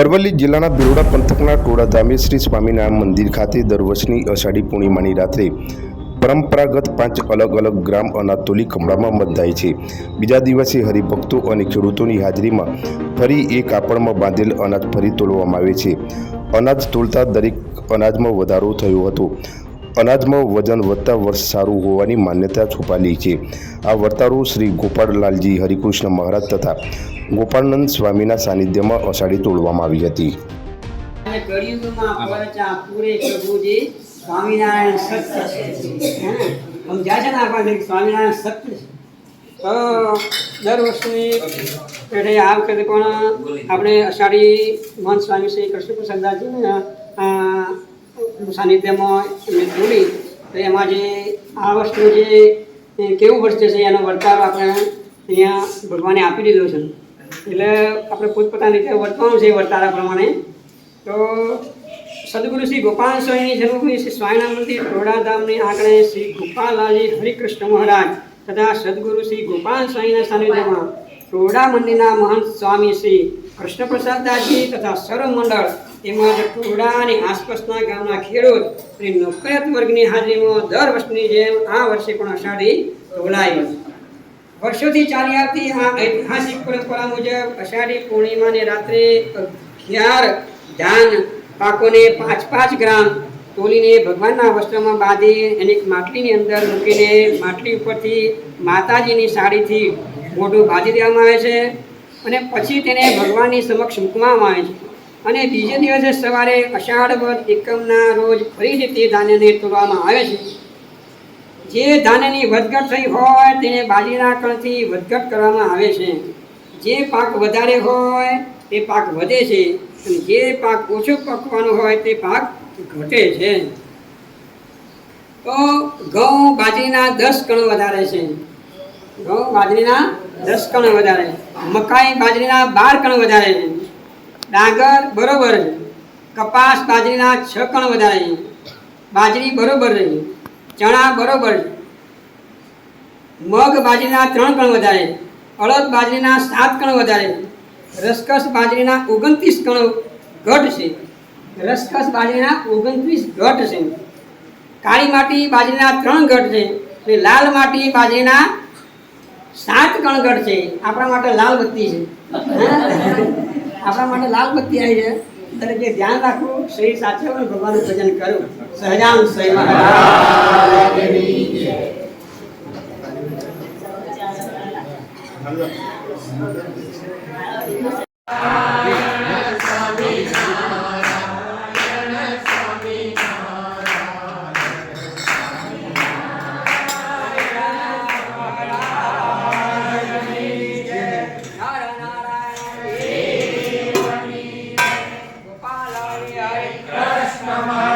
અરવલ્લી જિલ્લાના બિરોડા પંથકના ટોળા ધામે શ્રી સ્વામિનારાયણ મંદિર ખાતે દર વર્ષની અષાઢી પૂર્ણિમાની રાત્રે પરંપરાગત પાંચ અલગ અલગ ગ્રામ અનાતોલી કમળામાં બંધાય છે. બીજા દિવસે હરિભક્તો અને ખેડૂતોની હાજરીમાં ફરી એ કાપડમાં બાંધેલ અનાજ ફરી તોલવામાં આવે છે. અનાજ તોલતા દરેક અનાજમાં વધારો થયો હતો. અનાજમાં વજન વધતા વર્ષ સારું હોવાની માન્યતા છુપાલી છે. આ વર્તારો શ્રી ગોપાળલાલજી હરિકૃષ્ણ મહારાજ તથા ગોપાળનંદ સ્વામીના સાનિધ્યમાં અષાઢી તોડવામાં આવી હતી. સ્વામિનારાયણ દર વર્ષની પેઢે આ વખતે પણ આપણે અષાઢી મહંત સ્વામી શ્રી કૃષ્ણ પ્રસાદદાસજીને સાનિધ્યમાં એમને જોડી તો એમાં જે આ વસ્તુ જે કેવું વર્ષ છે એનો વર્તાવ આપણે અહીંયા ભગવાને આપી દીધો છે. એટલે આપણે પોતપોતાની રીતે વર્તવાનું છે વર્તારા પ્રમાણે. તો સદગુરુ શ્રી ગોપાલ સ્વામીની જન્મભૂમિ શ્રી સ્વામિનારાયણ મંદિર ટોડાધામની આંકડે શ્રી ગોપાલલાલજી હરિકૃષ્ણ મહારાજ તથા સદગુરુ શ્રી ગોપાલ સ્વામીના સાનિધ્યમાં ટોડા મંદિરના મહંત સ્વામી શ્રી કૃષ્ણપ્રસાદદાસજી તથા સર્વ મંડળ તેમજ ટોડા અને આસપાસના ગામના ખેડૂત અને નોકરિયાત વર્ગની હાજરીમાં દર વર્ષની જેમ આ વર્ષે પણ અષાઢી ઢોલાઈ વર્ષોથી ચાલી આવતી આ ઐતિહાસિક પરંપરા મુજબ અષાઢી પૂર્ણિમાને રાત્રે અગિયાર ધાન, પાકોને પાંચ પાંચ ગ્રામ તોલીને ભગવાનના વસ્ત્રમાં બાંધી અને એક માટલીની અંદર મૂકીને માટલી ઉપરથી માતાજીની સાડીથી મોઢું બાંધી દેવામાં આવે છે અને પછી તેને ભગવાનની સમક્ષ મૂકવામાં આવે છે. અને બીજે દિવસે સવારે અષાઢ વદ એકમના રોજ ફરીથી તે ધાન્યને તોડવામાં આવે છે. જે ધાન્યની વધઘટ થઈ હોય તેને બાજરીના કણથી વધઘટ કરવામાં આવે છે. જે પાક વધારે હોય તે પાક વધે છે અને જે પાક ઓછો પકવાનો હોય તે પાક ઘટે છે. તો ઘઉં બાજરીના દસ કણ વધારે છે. ઘઉં બાજરીના દસ કણ વધારે. મકાઈ બાજરીના બાર કણ વધારે છે. ડાંગર બરોબર રહ્યું કપાસ, બાજરીના છ કણ વધારે રહ્યું બાજરી બરોબર રહી ચણા બરોબર મગ, બાજરીના ત્રણ કણ વધારે અડદ બાજરીના સાત કણ વધારે રસકસ, બાજરીના ઓગણત્રીસ કણ ઘટ છે. રસકસ, બાજરીના ઓગણત્રીસ ઘટ છે. કાળી માટી, બાજરીના ત્રણ ઘટ છે. અને લાલ માટી, બાજરીના સાત કણ ઘટ છે. આપણા માટે લાલ બત્તી છે. આપણા માટે લાલ બત્તી આવી છે. એટલે જે ધ્યાન રાખવું શ્રી સાથે ભગવાનનું ભજન કરવું સહજાન શ્રી મહારાજ. હરિ કૃષ્ણ